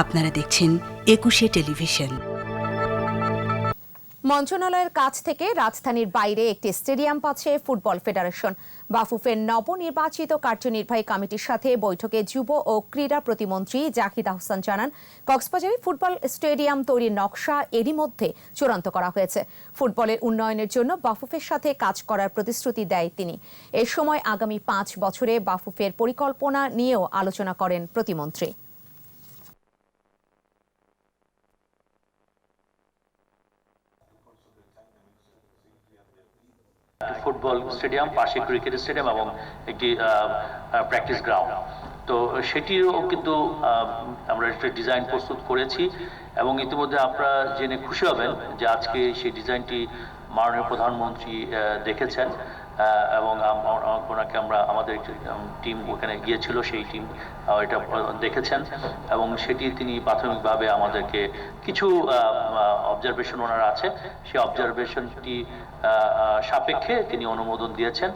আপনারা দেখছেন একুশে টেলিভিশন। মন্ত্রণালয়ের কাছ থেকে রাজধানীর বাইরে একটি স্টেডিয়াম পাচ্ছে ফুটবল ফেডারেশন। বাফুফের নবনির্বাচিত কার্যনির্বাহী কমিটির সাথে বৈঠকে যুব ও ক্রীড়া প্রতিমন্ত্রী জাহিদ আহসান জানান, কক্সবাজারে ফুটবল স্টেডিয়াম তৈরির নকশা এরই মধ্যে চূড়ান্ত করা হয়েছে। ফুটবলের উন্নয়নের জন্য বাফুফের সাথে কাজ করার প্রতিশ্রুতি দেয় তিনি। এ সময় আগামী পাঁচ বছরে বাফুফের পরিকল্পনা নিয়েও আলোচনা করেন প্রতিমন্ত্রী। ফুটবল স্টেডিয়াম, পাশে ক্রিকেট স্টেডিয়াম এবং একটি প্র্যাকটিস গ্রাউন্ড তো সেটিও কিন্তু আমরা একটা ডিজাইন প্রস্তুত করেছি এবং ইতিমধ্যে আপনারা জেনে খুশি হবেন যে আজকে সেই ডিজাইনটি মাননীয় প্রধানমন্ত্রী দেখেছেন এবং ওনাকে আমরা, আমাদের টিম ওখানে গিয়েছিল, সেই টিম এটা দেখেছেন, এবং সেটি তিনি প্রাথমিকভাবে আমাদেরকে কিছু অবজারভেশন ওনার আছে। সেই অবজারভেশনটি সাপেক্ষে তিনি অনুমোদন দিয়েছেন।